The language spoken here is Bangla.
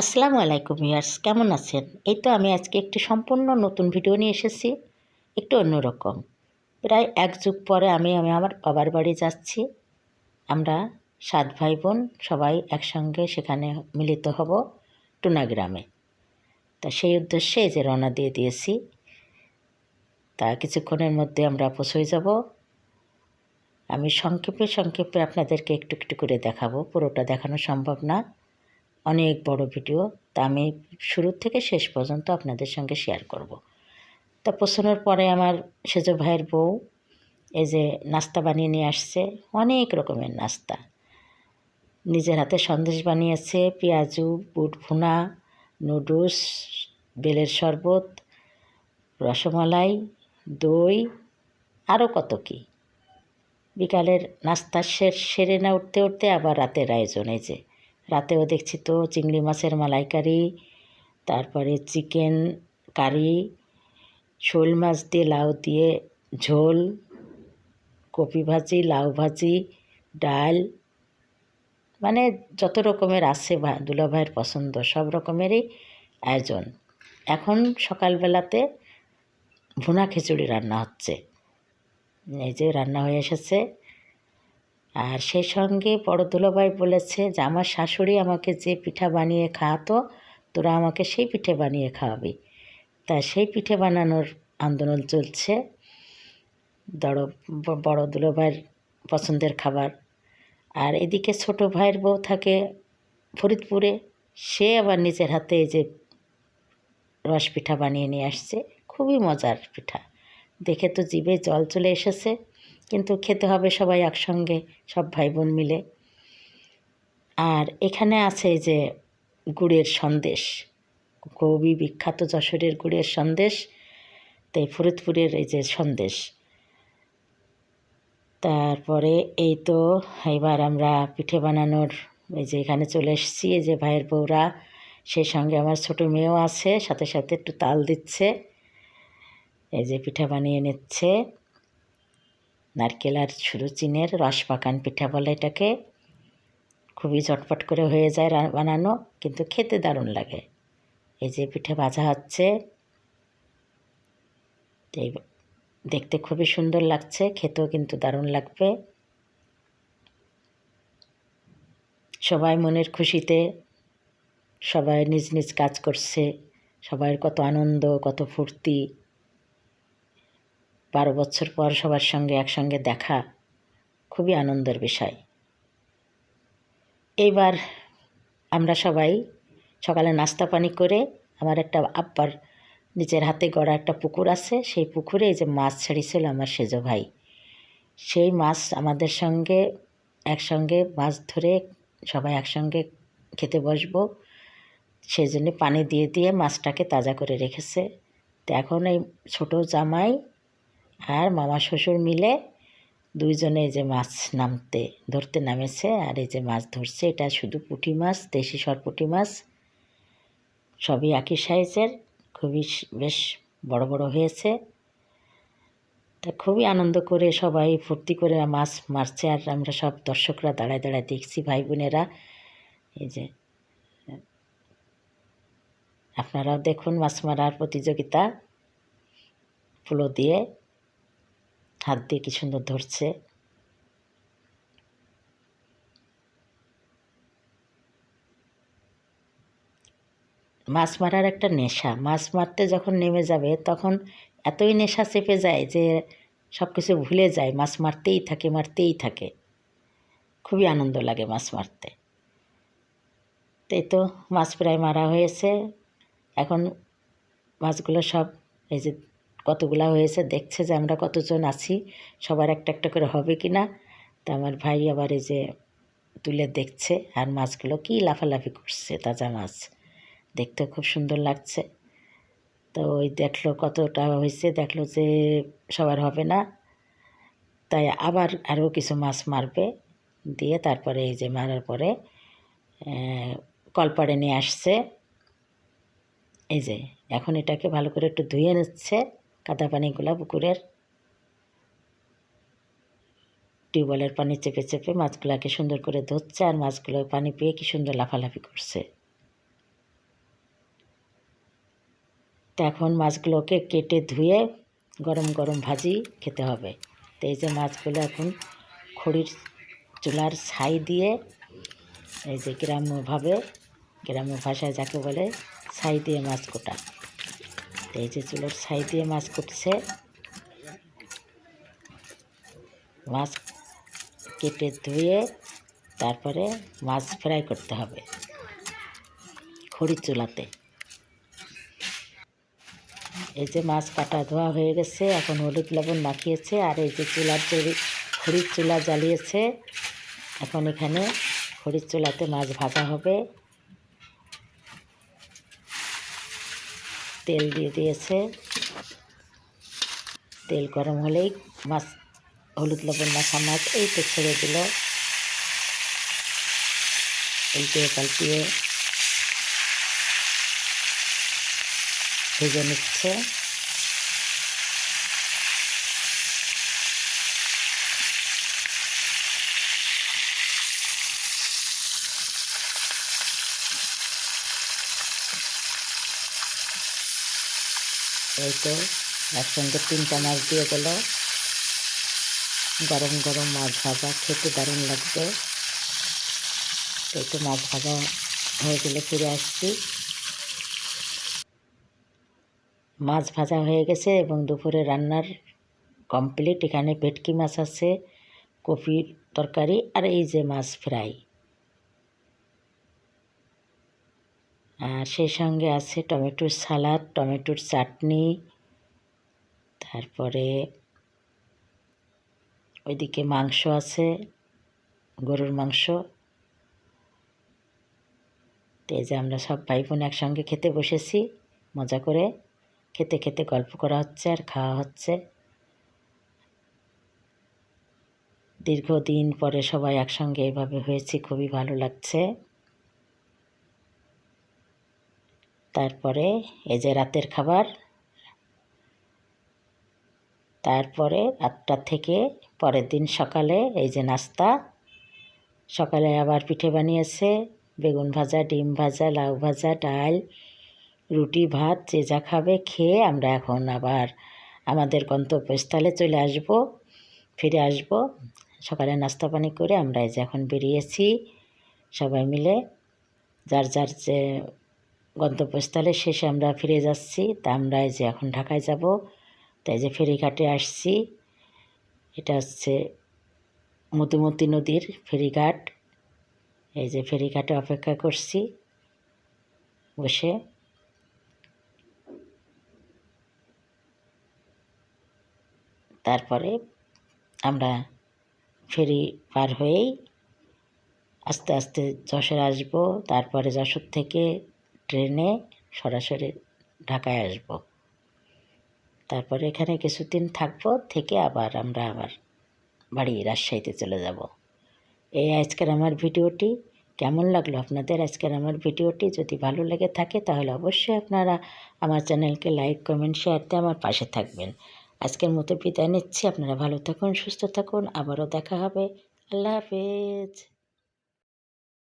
আসসালামু আলাইকুম ইয়ার্স কেমন আছেন? এই তো আমি আজকে একটি সম্পূর্ণ নতুন ভিডিও নিয়ে এসেছি, একটু অন্যরকম। প্রায় এক যুগ পরে আমি আমি আমার বাবার বাড়ি যাচ্ছি। আমরা সাত ভাই বোন সবাই একসঙ্গে সেখানে মিলিত হব টুনা গ্রামে। তা সেই উদ্দেশ্যে যে রওনা দিয়ে দিয়েছি, তা কিছুক্ষণের মধ্যে আমরা পৌঁছে যাব। আমি সংক্ষেপে সংক্ষেপে আপনাদেরকে একটু একটু করে দেখাবো। পুরোটা দেখানো সম্ভব না। অনেক বড় ভিডিও, তা আমি শুরু থেকে শেষ পর্যন্ত আপনাদের সঙ্গে শেয়ার করব। তা পৌঁছানোর পরে আমার সেজ ভাইয়ের বউ, এই যে নাস্তা বানিয়ে নিয়ে আসছে, অনেক রকমের নাস্তা। নিজের হাতে সন্দেশ বানিয়েছে, পেঁয়াজু, বুট ভুনা, নুডলস, বেলের শরবত, রসমালাই, দই আরও কত কী। বিকালের নাস্তা সেরে না উঠতে উঠতে আবার রাতের আয়োজন যে। রাতেও দেখছি তো চিংড়ি মাছের মালাইকারি, তারপরে চিকেন কারি, শোল মাছ দিয়ে লাউ দিয়ে ঝোল, কপি ভাজি, লাউ ভাজি, ডাল মানে যত রকমের আছে দুলা ভাইয়ের পছন্দ, সব রকমেরই আয়োজন। এখন সকালবেলাতে ভুনা খিচুড়ি রান্না হচ্ছে। এই যে রান্না হয়ে এসেছে। আর সেই সঙ্গে বড় দুলাভাই বলেছে যে, আমার শাশুড়ি আমাকে যে পিঠা বানিয়ে খাওয়াতো, তোরা আমাকে সেই পিঠে বানিয়ে খাওয়াবি। তা সেই পিঠে বানানোর আন্দোলন চলছে বড় বড় দুলাভাইয়ের পছন্দের খাবার। আর এদিকে ছোট ভাইয়ের বউ থাকে ফরিদপুরে, সে আবার নিজের হাতে এই যে রস পিঠা বানিয়ে নিয়ে আসছে। খুবই মজার পিঠা। দেখে তো জিভে জল চলে এসেছে। কিন্তু খেতে হবে সবাই একসঙ্গে, সব ভাই বোন মিলে। আর এখানে আছে যে গুড়ের সন্দেশ। খুবই বিখ্যাত যশোরের গুড়ের সন্দেশ, তাই ফরিদপুরের এই যে সন্দেশ। তারপরে এই তো এবার আমরা পিঠে বানানোর এই যে এখানে চলে এসেছি, এই যে ভাইয়ের বউরা। সেই সঙ্গে আমার ছোটো মেয়েও আছে, সাথে সাথে একটু তাল দিচ্ছে। এই যে পিঠা বানিয়ে নিচ্ছে। নারকেল আর শুরু চিনের রস পাকান পিঠা বলে এটাকে। খুবই চটপট করে হয়ে যায় বানানো, কিন্তু খেতে দারুণ লাগে। এই যে পিঠে ভাজা হচ্ছে দেখতে খুবই সুন্দর লাগছে, খেতেও কিন্তু দারুণ লাগবে। সবাই মনের খুশিতে, সবাই নিজ নিজ কাজ করছে, সবাই কত আনন্দ, কত ফুর্তি। বারো বছর পর সবার সঙ্গে একসঙ্গে দেখা খুবই আনন্দের বিষয়। এইবার আমরা সবাই সকালে নাস্তা পানি করে আমার একটা আব্বার নিজের হাতে গড়া একটা পুকুর আছে, সেই পুকুরে এই যে মাছ ছেড়েছিল আমার সেজ ভাই। সেই মাছ আমাদের সঙ্গে একসঙ্গে মাছ ধরে সবাই একসঙ্গে খেতে বসবো। সেই জন্য পানি দিয়ে দিয়ে মাছটাকে তাজা করে রেখেছে। তো এখন এই ছোটো জামাই আর মামা শ্বশুর মিলে দুইজনে যে মাছ নামতে, ধরতে নামেছে আর এই যে মাছ ধরছে। এটা শুধু পুঁটি মাছ, দেশি সরপুঁটি মাছ, সবই একই সাইজের, খুবই বেশ বড় বড় হয়েছে। তা খুবই আনন্দ করে সবাই ফুর্তি করে মাছ মারছে আর আমরা সব দর্শকরা দাঁড়ায় দাঁড়ায় দেখছি, ভাই বোনেরা। এই যে, আপনারাও দেখুন মাছ মারার প্রতিযোগিতা ফুলো দিয়ে। হাত দিয়ে কি সুন্দর ধরছে? মাছ মারার একটা নেশা। মাছ মারতে যখন নেমে যাবে, তখন এতই নেশা চেপে যায় যে সব কিছু ভুলে যায়। মাছ মারতেই থাকে মারতেই থাকে। খুবই আনন্দ লাগে মাছ মারতে। তাই তো মাছ প্রায় মারা হয়েছে। এখন মাছগুলো সব এই যে কতগুলা হয়েছে, দেখছে যে আমরা কতজন আছি, সবার একটা একটা করে হবে কি না। তা আমার ভাই আবার এই যে তুলে দেখছে, আর মাছগুলো কি লাফালাফি করছে তাজা মাছ। দেখতে খুব সুন্দর লাগছে। তো ওই দেখল কতটা হয়েছে, দেখল যে সবার হবে না। তাই আবার আরও কিছু মাছ মারবে, দিয়ে তারপরে এই যে মারার পরে কলপাড়ে নিয়ে আসছে। এই যে, এখন এটাকে ভালো করে একটু ধুয়ে নিচ্ছে। কাদা পানিগুলো পুকুরের টিউবওয়েলের পানি চেপে চেপে মাছগুলোকে সুন্দর করে ধরছে আর মাছগুলো পানি পেয়ে কি সুন্দর লাফালাফি করছে। তো এখন মাছগুলোকে কেটে ধুয়ে গরম গরম ভাজি খেতে হবে। তো এই যে মাছগুলো এখন খড়ির চুলার ছাই দিয়ে এই যে গ্রাম্যভাবে, গ্রাম্য ভাষায় যাকে বলে, ছাই দিয়ে মাছ কোটা। এই যে চুলার ছাই দিয়ে মাছ কুটছে। মাছ কেটে ধুয়ে তারপরে মাছ ফ্রাই করতে হবে খড়ির চুলাতে। এই যে মাছ কাটা ধোয়া হয়ে গেছে, এখন হলুদ লবণ মাখিয়েছে, আর এই যে চুলার তৈরি খড়ির চুলা জ্বালিয়েছে, এখন এখানে খড়ির চুলাতে মাছ ভাজা হবে। তেল দিয়ে দিয়েছে। তেল গরম হলেই মাছ, হলুদ লবণ মাখা মাছ এই তো ছেড়ে দিল। উল্টিয়ে পাল্টিয়ে ভেজে নিচ্ছে। এই তো একসঙ্গে তিনটা মাছ দিয়ে গেল। গরম গরম মাছ ভাজা, খেতে দারুণ লাগবে। একটু মাছ ভাজা হয়ে গেলে ফিরে আসছি। মাছ ভাজা হয়ে গেছে এবং দুপুরে রান্নার কমপ্লিট এখানে ভেটকি মাছ আছে কপির তরকারি, আর এই যে মাছ ফ্রাই। আর সেই সঙ্গে আছে টমেটোর সালাদ, টমেটোর চাটনি, তারপরে ওইদিকে মাংস আছে, গরুর মাংস। তো যে আমরা সব ভাই বোন একসঙ্গে খেতে বসেছি, মজা করে খেতে খেতে গল্প করা হচ্ছে আর খাওয়া হচ্ছে। দীর্ঘদিন পরে সবাই একসঙ্গে এভাবে হয়েছি, খুবই ভালো লাগছে। তারপরে এই যে রাতের খাবার, তারপরে আটটা থেকে পরের দিন সকালে এই যে নাস্তা, সকালে আবার পিঠে বানিয়েছে বেগুন ভাজা, ডিম ভাজা, লাউ ভাজা, ডাল, রুটি, ভাত, যে যা খাবে খেয়ে আমরা এখন আবার আমাদের গন্তব্যস্থলে চলে আসব, ফিরে আসব। সকালে নাস্তা পানি করে আমরা এই যে এখন বেরিয়েছি। সবাই মিলে যার যার যে গন্তব্যস্থলে শেষে আমরা ফিরে যাচ্ছি। তা আমরা এই যে এখন ঢাকায় যাব তাই যে ফেরিঘাটে আসছি। এটা হচ্ছে মধুমতি নদীর ফেরিঘাট। এই যে ফেরিঘাটে অপেক্ষা করছি বসে। তারপরে আমরা ফেরি পার হয়েই আস্তে আস্তে যশোর আসব। তারপরে যশোর থেকে ট্রেনে সরাসরি ঢাকায় আসব। তারপরে এখানে কিছুদিন থাকব, থেকে আবার আমরা আবার বাড়ি রাজশাহীতে চলে যাব। এই আজকের আমার ভিডিওটি কেমন লাগল আপনাদের? আজকের আমার ভিডিওটি যদি ভালো লেগে থাকে, তাহলে অবশ্যই আপনারা আমার চ্যানেলকে লাইক, কমেন্ট, শেয়ার দিয়ে আমার পাশে থাকবেন। আজকের মতো বিদায় নিচ্ছি। আপনারা ভালো থাকুন, সুস্থ থাকুন। আবারও দেখা হবে। আল্লাহ হাফেজ।